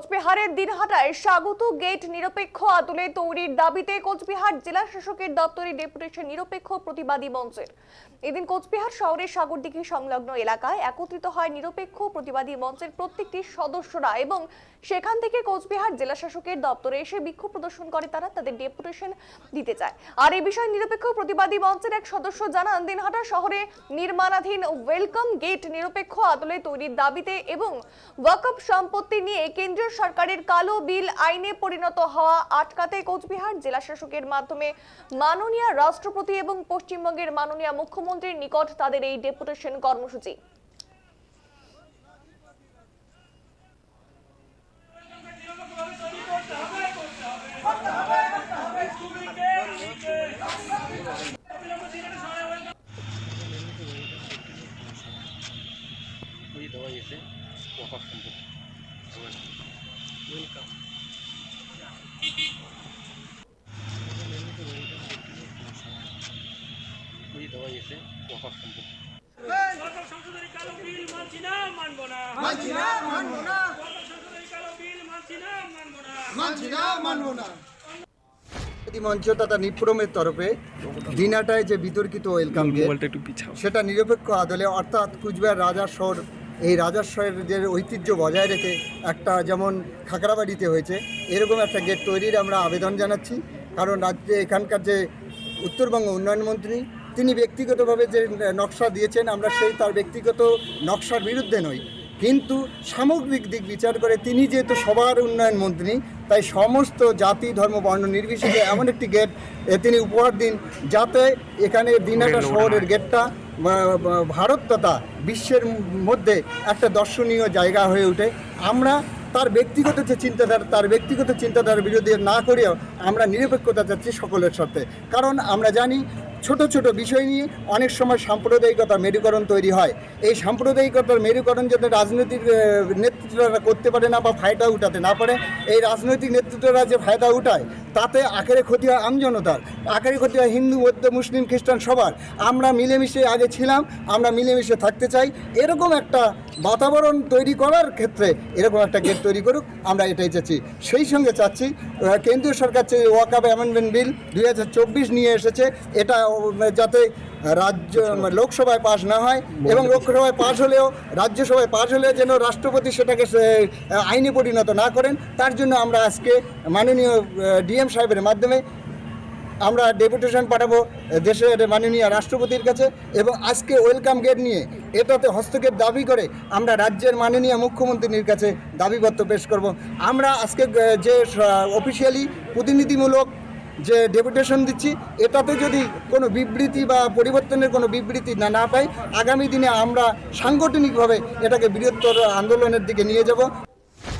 কোচবিহারের দিনহাটায় স্বাগত গেট নিরপেক্ষ আদলে তৈরির দাবিতে কোচবিহার জেলা শাসকের দপ্তরে ডেপুটেশন নিরপেক্ষ প্রতিবাদী মঞ্চের এদিন কোচবিহার শহরের সাগরদিঘি সংলগ্ন এলাকায় একত্রিত হয় নিরপেক্ষ প্রতিবাদী মঞ্চের প্রত্যেকটি সদস্যরা এবং সেখান থেকে কোচবিহার জেলা শাসকের দপ্তরে এসে বিক্ষোভ প্রদর্শন করে তারা তাদের ডেপুটেশন দিতে চায়। আর এই বিষয়ে নিরপেক্ষ প্রতিবাদী মঞ্চের এক সদস্য জানান, দিনহাটা শহরে নির্মাণাধীন ওয়েলকাম গেট নিরপেক্ষ আদলে তৈরির দাবিতে এবং ওয়াকফ সম্পত্তি নিয়ে কেন্দ্রীয় সরকারের কালো বিল আইনে পরিণত হওয়া আটকাতে কোচবিহার জেলা শাসকের মাধ্যমে মাননীয় রাষ্ট্রপতি এবং পশ্চিমবঙ্গের মাননীয় মুখ্যমন্ত্রীর নিকট তাদের এই ডেপুটেশন কর্মসূচি। ওয়েলকাম ওই এসে ওয়াকফ সম্পত্তি সরকার সংশোধনী কালো বিল মানছি না মানবো না মানছি না মানবো না সরকার সংশোধনী কালো বিল মানছি না মানবো না মানছি না মানবো না মঞ্চ তথা নিপ্রমের তরফে দিনাটায় যে বিতর্কিত ওয়েলকাম সেটা নিরপেক্ষ আদলে অর্থাৎ কুচবিহার রাজাস্বর এই রাজাস্বরের যে ঐতিহ্য বজায় রেখে একটা যেমন খাকড়াবাড়িতে হয়েছে এরকম একটা গেট তৈরির আমরা আবেদন জানাচ্ছি। কারণ রাজ্যে এখানকার যে উত্তরবঙ্গ উন্নয়ন মন্ত্রী তিনি ব্যক্তিগতভাবে যে নকশা দিয়েছেন আমরা সেই তার ব্যক্তিগত নকশার বিরুদ্ধে নই। কিন্তু সামগ্রিক দিক বিচার করে তিনি যেহেতু সবার উন্নয়ন মন্ত্রী তাই সমস্ত জাতি ধর্ম বর্ণ নির্বিশেষে এমন একটি গেট তিনি উপহার দিন যাতে এখানে দিনাটা শহরের গেটটা ভারত তথা বিশ্বের মধ্যে একটা দর্শনীয় জায়গা হয়ে ওঠে। আমরা তার ব্যক্তিগত যে চিন্তাধারা, তার ব্যক্তিগত চিন্তাধারার বিরোধী না করেও আমরা নিরপেক্ষতা চাচ্ছি সকলের সাথে কারণ আমরা জানি, ছোট ছোট বিষয় নিয়ে অনেক সময় সাম্প্রদায়িকতা মেরুকরণ তৈরি হয়। এই সাম্প্রদায়িকতার মেরুকরণ যাতে রাজনৈতিক নেতৃত্বরা করতে পারে না বা ফায়দা উঠাতে না পারে, এই রাজনৈতিক নেতৃত্বরা যে ফায়দা উঠায় তাতে আখেরে ক্ষতি হয় আমজনতার আখেরে ক্ষতি হয় হিন্দু, বৌদ্ধ, মুসলিম, খ্রিস্টান সবার আমরা মিলেমিশে আগে ছিলাম, আমরা মিলেমিশে থাকতে চাই। এরকম একটা বাতাবরণ তৈরি করার ক্ষেত্রে এরকম একটা গেট তৈরি করুক, আমরা এটাই চাচ্ছি। সেই সঙ্গে চাচ্ছি কেন্দ্রীয় সরকার যে ওয়াকাব অ্যামেন্ডমেন্ট বিল দু হাজার চব্বিশ নিয়ে এসেছে, এটা যাতে রাজ্য লোকসভায় পাশ না হয় এবং লোকসভায় পাশ হলেও রাজ্যসভায় পাশ হলেও যেন রাষ্ট্রপতি সেটাকে আইনে পরিণত না করেন তার জন্য আমরা আজকে মাননীয় ডিএম সাহেবের মাধ্যমে আমরা ডেপুটেশন পাঠাবো দেশের মাননীয় রাষ্ট্রপতির কাছে এবং আজকে ওয়েলকাম গেট নিয়ে এটাতে হস্তক্ষেপ দাবি করে আমরা রাজ্যের মাননীয় মুখ্যমন্ত্রীর কাছে দাবিপত্র পেশ করব। আমরা আজকে যে অফিসিয়ালি প্রতিনিধিমূলক যে ডেপুটেশন দিচ্ছি, এটাতে যদি কোনো বিবৃতি বা পরিবর্তনের কোনো বিবৃতি না না পাই, আগামী দিনে আমরা সাংগঠনিকভাবে এটাকে বৃহত্তর আন্দোলনের দিকে নিয়ে যাব।